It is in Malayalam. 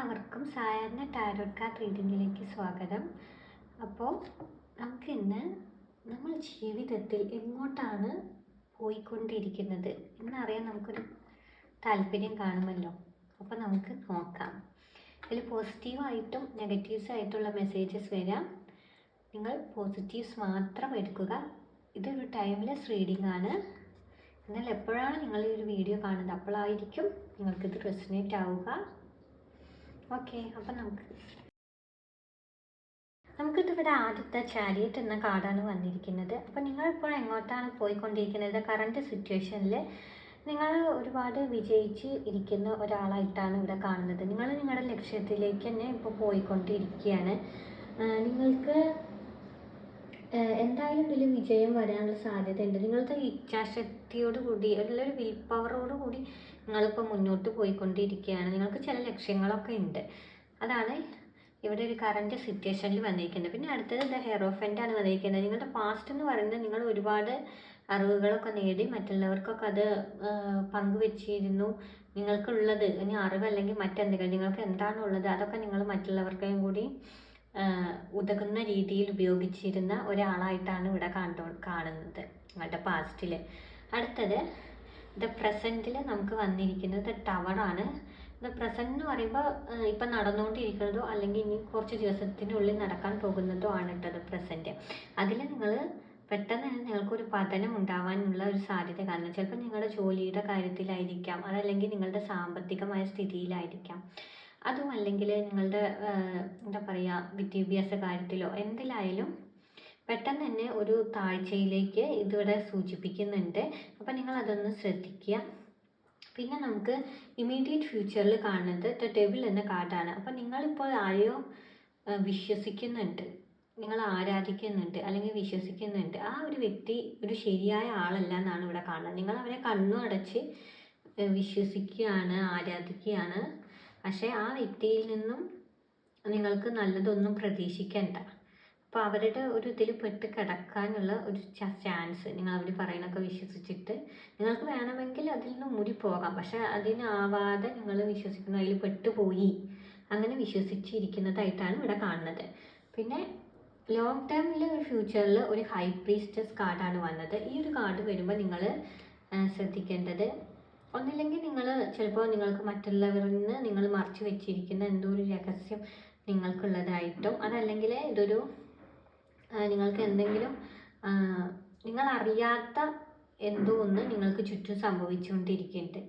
എല്ലാവർക്കും സാധാരണ ടാരോട്ട് കാർഡ് റീഡിങ്ങിലേക്ക് സ്വാഗതം. അപ്പോൾ നമുക്കിന്ന് നമ്മൾ ജീവിതത്തിൽ എങ്ങോട്ടാണ് പോയിക്കൊണ്ടിരിക്കുന്നത് എന്നറിയാൻ നമുക്കൊരു താല്പര്യം കാണുമല്ലോ. അപ്പോൾ നമുക്ക് നോക്കാം. ഇതിൽ പോസിറ്റീവായിട്ടും നെഗറ്റീവ്സ് ആയിട്ടുള്ള മെസ്സേജസ് വരാം. നിങ്ങൾ പോസിറ്റീവ്സ് മാത്രം എടുക്കുക. ഇതൊരു ടൈംലെസ് റീഡിംഗ് ആണ്. എന്നാൽ എപ്പോഴാണ് നിങ്ങൾ ഈ ഒരു വീഡിയോ കാണുന്നത്? അപ്പോഴായിരിക്കും നിങ്ങൾക്കിത് റെസിനേറ്റ് ആവുക. ഓക്കെ അപ്പം നമുക്ക് നമുക്കിതിവിടെ ആദ്യത്തെ ചാരിയറ്റ് എന്ന കാർഡാണ് വന്നിരിക്കുന്നത്. അപ്പോൾ നിങ്ങളിപ്പോൾ എങ്ങോട്ടാണ് പോയിക്കൊണ്ടിരിക്കുന്നത്? കറണ്ട് സിറ്റുവേഷനിൽ നിങ്ങൾ ഒരുപാട് വിജയിച്ച് ഇരിക്കുന്ന ഒരാളായിട്ടാണ് ഇവിടെ കാണുന്നത്. നിങ്ങൾ നിങ്ങളുടെ ലക്ഷ്യത്തിലേക്ക് തന്നെ ഇപ്പോൾ പോയിക്കൊണ്ടിരിക്കുകയാണ്. നിങ്ങൾക്ക് എന്തായാലും ഇതിൽ വിജയം വരാനുള്ള സാധ്യത സാധ്യതയുണ്ട്. നിങ്ങളുടെ ഇച്ഛാശക്തിയോട് കൂടി ഉള്ളൊരു വിൽ പവറോട് കൂടി നിങ്ങളിപ്പോൾ മുന്നോട്ട് പോയിക്കൊണ്ടിരിക്കുകയാണ്. നിങ്ങൾക്ക് ചില ലക്ഷ്യങ്ങളൊക്കെ ഉണ്ട്. അതാണ് ഇവിടെ ഒരു കറണ്ട് സിറ്റുവേഷനിൽ വന്നിരിക്കുന്നത്. പിന്നെ അടുത്തത് ദ ഹെറോഫന്റ് ആണ് വന്നിരിക്കുന്നത്. നിങ്ങളുടെ പാസ്റ്റ് എന്ന് പറയുന്നത് നിങ്ങൾ ഒരുപാട് അറിവുകളൊക്കെ നേടി മറ്റുള്ളവർക്കൊക്കെ അത് പങ്കുവെച്ചിരുന്നു. നിങ്ങൾക്കുള്ളത് ഇനി അറിവ് അല്ലെങ്കിൽ മറ്റെന്തെങ്കിലും നിങ്ങൾക്ക് എന്താണുള്ളത് അതൊക്കെ നിങ്ങൾ മറ്റുള്ളവർക്കും കൂടി ഉതകുന്ന രീതിയിൽ ഉപയോഗിച്ചിരുന്ന ഒരാളായിട്ടാണ് ഇവിടെ കണ്ടു കാണുന്നത് നിങ്ങളുടെ പാസ്റ്റിൽ അടുത്തത് ദ പ്രസന്റിൽ നമുക്ക് വന്നിരിക്കുന്നത് ടവറാണ് ദ പ്രസന്റ് എന്ന് പറയുമ്പോൾ ഇപ്പം നടന്നുകൊണ്ടിരിക്കുന്നതോ അല്ലെങ്കിൽ ഇനി കുറച്ച് ദിവസത്തിനുള്ളിൽ നടക്കാൻ പോകുന്നതോ ആണ് കേട്ടോ പ്രസന്റ് അതിൽ നിങ്ങൾ പെട്ടെന്ന് തന്നെ നിങ്ങൾക്കൊരു പതനം ഉണ്ടാവാനുള്ള ഒരു സാധ്യത കാരണം ചിലപ്പോൾ നിങ്ങളുടെ ജോലിയുടെ കാര്യത്തിലായിരിക്കാം അതല്ലെങ്കിൽ നിങ്ങളുടെ സാമ്പത്തികമായ സ്ഥിതിയിലായിരിക്കാം. അതും അല്ലെങ്കിൽ നിങ്ങളുടെ എന്താ പറയുക വിദ്യാഭ്യാസ കാര്യത്തിലോ എന്തിലായാലും പെട്ടെന്ന് തന്നെ ഒരു താഴ്ചയിലേക്ക് ഇതിവിടെ സൂചിപ്പിക്കുന്നുണ്ട്. അപ്പം നിങ്ങൾ അതൊന്ന് ശ്രദ്ധിക്കുക. പിന്നെ നമുക്ക് ഇമ്മീഡിയറ്റ് ഫ്യൂച്ചറിൽ കാണുന്നത് ദ ഡെവിൾ എന്ന കാർഡാണ്. അപ്പം നിങ്ങളിപ്പോൾ ആരെയോ വിശ്വസിക്കുന്നുണ്ട്. നിങ്ങൾ ആരാധിക്കുന്നുണ്ട് അല്ലെങ്കിൽ വിശ്വസിക്കുന്നുണ്ട്. ആ ഒരു വ്യക്തി ഒരു ശരിയായ ആളല്ല എന്നാണ് ഇവിടെ കാണുന്നത്. നിങ്ങൾ അവരെ കണ്ണു അടച്ച് വിശ്വസിക്കുകയാണ് ആരാധിക്കുകയാണ്. പക്ഷേ ആ വ്യക്തിയിൽ നിന്നും നിങ്ങൾക്ക് നല്ലതൊന്നും പ്രതീക്ഷിക്കണ്ട. അപ്പോൾ അവരുടെ ഒരു ഇതിൽ പെട്ട് കിടക്കാനുള്ള ഒരു ചാൻസ് നിങ്ങൾ അവർ പറയണൊക്കെ വിശ്വസിച്ചിട്ട് നിങ്ങൾക്ക് വേണമെങ്കിൽ അതിൽ നിന്ന് ഊരി പോകാം. പക്ഷെ അതിനാവാതെ നിങ്ങൾ വിശ്വസിക്കുന്ന അതിൽ പെട്ടുപോയി. അങ്ങനെ വിശ്വസിച്ചിരിക്കുന്നതായിട്ടാണ് ഇവിടെ കാണുന്നത്. പിന്നെ ലോങ് ടേമിൽ ഒരു ഫ്യൂച്ചറിൽ ഒരു ഹൈ പ്രീസ്റ്റസ് കാർഡാണ് വന്നത്. ഈ ഒരു കാർഡ് വരുമ്പോൾ നിങ്ങൾ ശ്രദ്ധിക്കേണ്ടത് ഒന്നില്ലെങ്കിൽ നിങ്ങൾ ചിലപ്പോൾ നിങ്ങൾക്ക് മറ്റുള്ളവരിൽ നിന്ന് നിങ്ങൾ മറച്ചു വെച്ചിരിക്കുന്ന എന്തോ ഒരു രഹസ്യം നിങ്ങൾക്കുള്ളതായിട്ടും അതല്ലെങ്കിൽ ഇതൊരു നിങ്ങൾക്ക് എന്തെങ്കിലും നിങ്ങൾ അറിയാത്ത എന്തോ ഒന്ന് നിങ്ങൾക്ക് ചുറ്റും സംഭവിച്ചുകൊണ്ടിരിക്കുന്നുണ്ട്.